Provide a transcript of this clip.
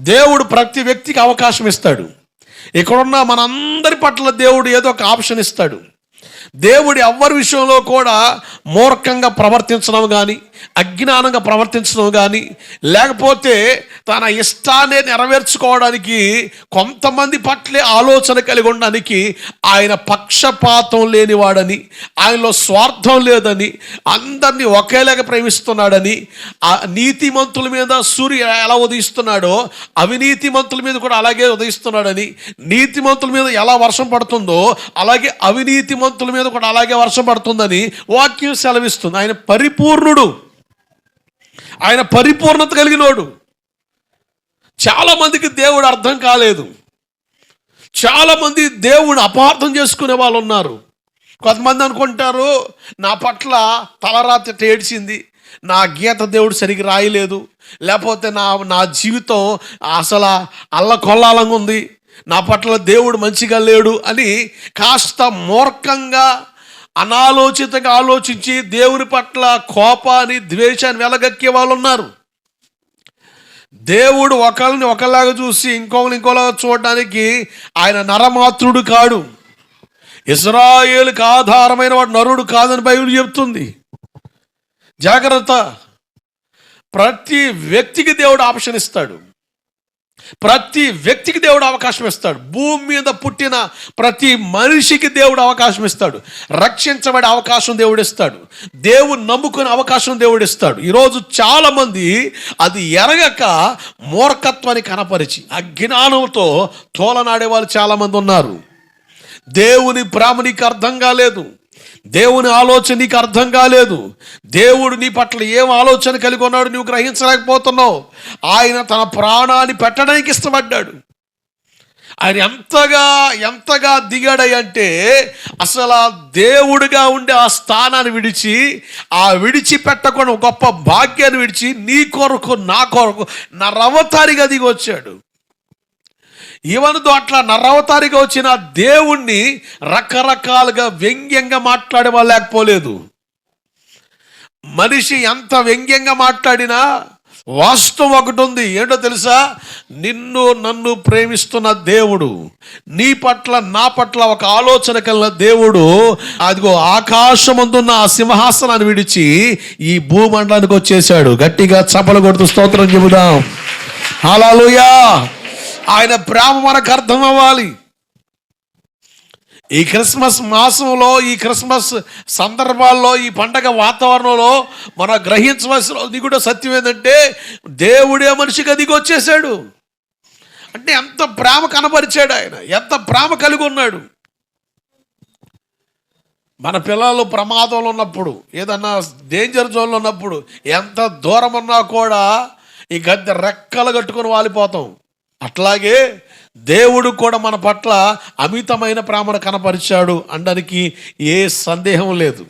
దేవుడు ప్రతి వ్యక్తికి అవకాశం ఇస్తాడు. ఇక్కడున్న మనందరి పట్ల దేవుడు ఏదో ఒక ఆప్షన్ ఇస్తాడు. దేవుడి ఎవ్వరి విషయంలో కూడా మూర్ఖంగా ప్రవర్తించడం కానీ అజ్ఞానంగా ప్రవర్తించడం కానీ లేకపోతే తన ఇష్టాన్ని నెరవేర్చుకోవడానికి కొంతమంది పట్లే ఆలోచన కలిగి ఉండడానికి ఆయన పక్షపాతం లేనివాడని ఆయనలో స్వార్థం లేదని అందరినీ ఒకేలాగా ప్రేమిస్తున్నాడని ఆ నీతిమంతుల మీద సూర్య ఎలా ఉదయిస్తున్నాడో అవినీతిమంతుల మీద కూడా అలాగే ఉదయిస్తున్నాడని నీతిమంతుల మీద ఎలా వర్షం పడుతుందో అలాగే అవినీతిమంతుల మీద కూడా అలాగే వర్షం పడుతుందని వాక్యం సెలవిస్తుంది. ఆయన పరిపూర్ణుడు. ఆయన పరిపూర్ణత కలిగినోడు. చాలామందికి దేవుడు అర్థం కాలేదు. చాలామంది దేవుడు అపార్థం చేసుకునే వాళ్ళు ఉన్నారు. కొంతమంది అనుకుంటారు నా పట్ల తలరాత్రి ఏడ్చింది నా గీత దేవుడు సరిగ్గా రాయలేదు. లేకపోతే నా నా జీవితం అసలు అల్ల కొల్లాలంగా ఉంది. నా పట్ల దేవుడు మంచిగా లేడు అని కాస్త మూర్ఖంగా అనాలోచితంగా ఆలోచించి దేవుని పట్ల కోపాన్ని ద్వేషాన్ని వెలగక్కే వాళ్ళు ఉన్నారు దేవుడు ఒకరిని ఒకలాగా చూసి ఇంకొకరిని ఇంకోలాగా చూడడానికి ఆయన నరమాత్రుడు కాడు. ఇస్రాయేలుకి ఆధారమైన వాడు నరుడు కాదని బైబిల్ చెప్తుంది. జాగ్రత్త. ప్రతి వ్యక్తికి దేవుడు ఆప్షన్ ఇస్తాడు. ప్రతి వ్యక్తికి దేవుడు అవకాశం ఇస్తాడు. భూమి మీద పుట్టిన ప్రతి మనిషికి దేవుడు అవకాశం ఇస్తాడు. రక్షించబడే అవకాశం దేవుడు ఇస్తాడు. దేవుడు నమ్ముకునే అవకాశం దేవుడు ఇస్తాడు. ఈరోజు చాలామంది అది ఎరగక మూర్ఖత్వాన్ని కనపరిచి అజ్ఞానంతో తోలనాడే వాళ్ళు చాలామంది ఉన్నారు. దేవుని ప్రేమ నీకు అర్థం కాలేదు. దేవుని ఆలోచన నీకు అర్థం కాలేదు. దేవుడు నీ పట్ల ఏం ఆలోచన కలిగి ఉన్నాడు నువ్వు గ్రహించలేకపోతున్నావు. ఆయన తన ప్రాణాన్ని పెట్టడానికి ఇష్టపడ్డాడు. ఆయన ఎంతగా ఎంతగా దిగాడంటే అసలు ఆ దేవుడిగా ఉండే ఆ స్థానాన్ని విడిచి ఆ విడిచిపెట్టకుండా గొప్ప భాగ్యాన్ని విడిచి నీ కొరకు నా కొరకు నా రవతారిగా దిగి వచ్చాడు. ఈవెనతో అట్లా నరవతారిగా వచ్చిన దేవుణ్ణి రకరకాలుగా వ్యంగ్యంగా మాట్లాడే వాళ్ళు లేకపోలేదు. మనిషి ఎంత వ్యంగ్యంగా మాట్లాడినా వాస్తవం ఒకటి ఉంది. ఏంటో తెలుసా? నిన్ను నన్ను ప్రేమిస్తున్న దేవుడు నీ పట్ల నా పట్ల ఒక ఆలోచన కలిగిన దేవుడు అదిగో ఆకాశమందున్న ఆ సింహాసనాన్ని విడిచి ఈ భూమండలానికి వచ్చేసాడు గట్టిగా చపలు కొడుతూ స్తోత్రం చెబుదాం. హల్లెలూయా! ఆయన ప్రేమ మనకు అర్థం అవ్వాలి. ఈ క్రిస్మస్ మాసంలో ఈ క్రిస్మస్ సందర్భాల్లో ఈ పండగ వాతావరణంలో మనం గ్రహించవలసిన ఇది కూడా సత్యం ఏంటంటే దేవుడే మనిషికి దిగి వచ్చేసాడు అంటే ఎంత ప్రేమ కనపరిచాడు ఆయన ఎంత ప్రేమ కలిగి ఉన్నాడు. మన పిల్లలు ప్రమాదంలో ఉన్నప్పుడు ఏదన్నా డేంజర్ జోన్లో ఉన్నప్పుడు ఎంత దూరం ఉన్నా కూడా ఈ గద్దె రెక్కలు కట్టుకొని వాలిపోతాం. అట్లాగే దేవుడు కూడా మన పట్ల అమితమైన ప్రేమను కనపరిచాడు అనడానికి ఏ సందేహం లేదు.